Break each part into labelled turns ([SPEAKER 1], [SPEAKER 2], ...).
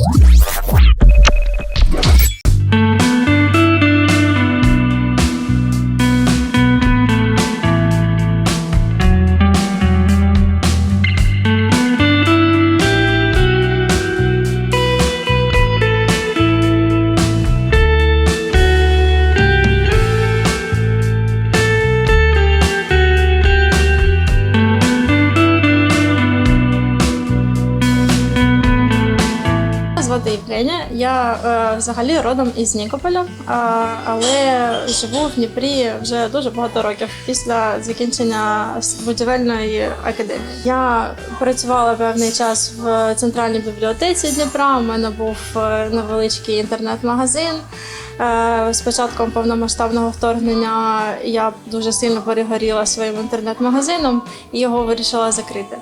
[SPEAKER 1] Peace. Звати Євгенія. Я е, взагалі родом із Нікополя, а, але живу в Дніпрі вже дуже багато років після закінчення будівельної академії. Я працювала певний час в центральній бібліотеці Дніпра. У мене був е, невеличкий інтернет-магазин. Е, З початком повномасштабного вторгнення я дуже сильно перегоріла своїм інтернет-магазином і його вирішила закрити.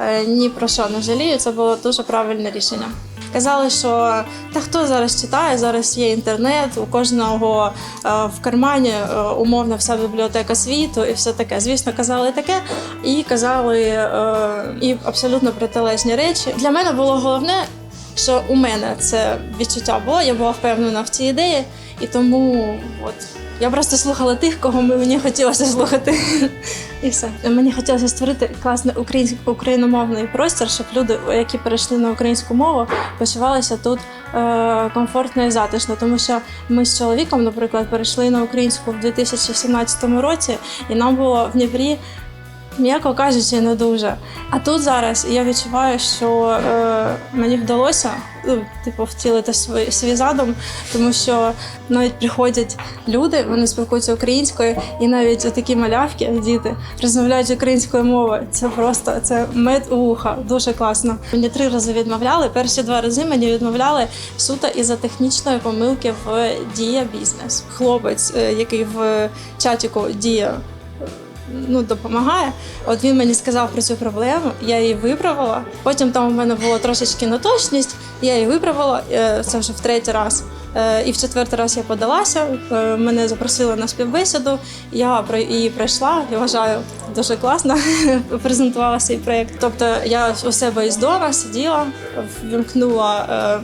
[SPEAKER 1] Е, Ні про що не жалію, це було дуже правильне рішення. Казали, що та хто зараз читає, зараз є інтернет, у кожного е, в кармані е, умовно вся бібліотека світу і все таке. Звісно, казали таке, і казали е, і абсолютно протилежні речі. Для мене було головне, що у мене це відчуття було, я була впевнена в цій ідеї, і тому от. Я просто слухала тих, кого мені хотілося слухати. І все. Мені хотілося створити класний україномовний простір, щоб люди, які перейшли на українську мову, почувалися тут е, комфортно і затишно. Тому що ми з чоловіком, наприклад, перейшли на українську в 2017 році, і нам було в Дніпрі. М'яко кажучи, не дуже. А тут зараз я відчуваю, що е, мені вдалося ну, типу, втілити свій, свій задум, тому що навіть приходять люди, вони спілкуються українською, і навіть такі малявки, діти, розмовляють українською мовою. Це просто це мед у вуха, дуже класно. Мені три рази відмовляли. Перші два рази мені відмовляли суто із-за технічної помилки в дія бізнес. Хлопець, е, який в чатіку дія ну, допомагає. От він мені сказав про цю проблему, я її виправила. Потім там у мене було трошечки неточність, я її виправила. е, Це вже в третій раз. Е, І в четвертий раз я подалася. е, Мене запросили на співбесіду. Я її пройшла. Я вважаю дуже класно презентувала свій проєкт. Тобто я у себе із дому сиділа, вімкнула.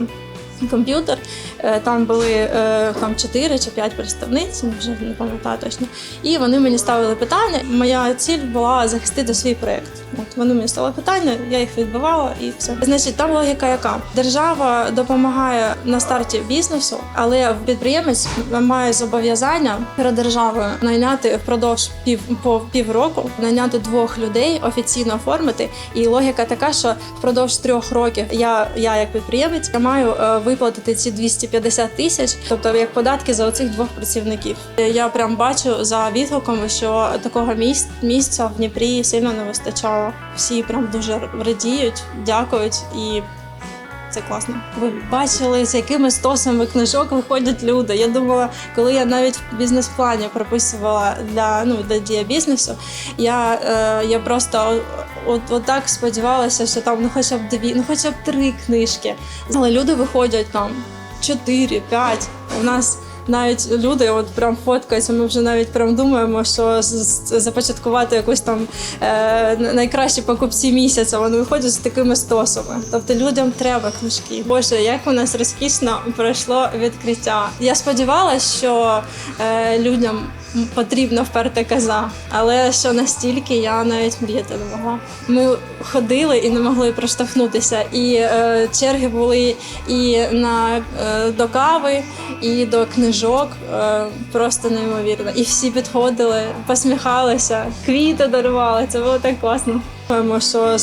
[SPEAKER 1] Комп'ютер Е, там були е, там 4 чи 5 представниць, вже не пам'ятаю точно. І вони мені ставили питання. Моя ціль була захистити свій проєкт. От вони мені ставили питання, я їх відбивала і все. Значить, там логіка яка держава допомагає на старті бізнесу, але підприємець має зобов'язання перед державою найняти впродовж пів по півроку, найняти двох людей, офіційно оформити. І логіка така, що впродовж трьох років я, я як підприємець, я маю е, виплатити ці 250 тисяч, тобто як податки за оцих двох працівників. Я прям бачу за відгуками, що такого місця в Дніпрі сильно не вистачало. Всі прям дуже радіють, дякують і. Це класно. Ви бачили, з якими стосами книжок виходять люди. Я думала, коли я навіть в бізнес-плані прописувала для ну для дія бізнесу, я, е, я просто от, от так сподівалася, що там ну хоча б дві, ну хоча б три книжки. Але люди виходять там чотири, п'ять. У нас навіть люди от прям фоткаються. Ми вже навіть прям думаємо, що започаткувати якусь там е, найкращі покупці місяця. Вони виходять з такими стосами. Тобто людям треба книжки. Боже, як у нас розкішно пройшло відкриття. Я сподівалася, що е, людям потрібна вперта коза, але що настільки я навіть мріяти не могла. Ми ходили і не могли проштовхнутися. І е, черги були і на е, до кави, і до книжок. Е, просто неймовірно. І всі підходили, посміхалися, квіти дарували. Це було так класно. Думаємо, що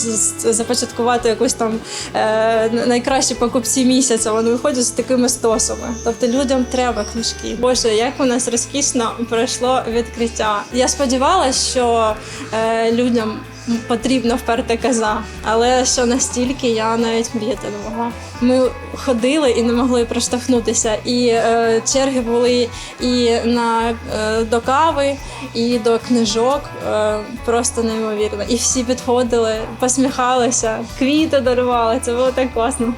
[SPEAKER 1] започаткувати якусь там е, найкращі покупці місяця. Вони виходять з такими стосами. Тобто людям треба книжки. Боже, як у нас розкішно пройшло відкриття. Я сподівалася, що е, людям потрібна вперта коза, але що настільки я навіть мріяти не могла. Ми ходили і не могли проштовхнутися. І е, черги були і на е, до кави, і до книжок. Е, просто неймовірно. І всі підходили, посміхалися, квіти дарували. Це було так класно.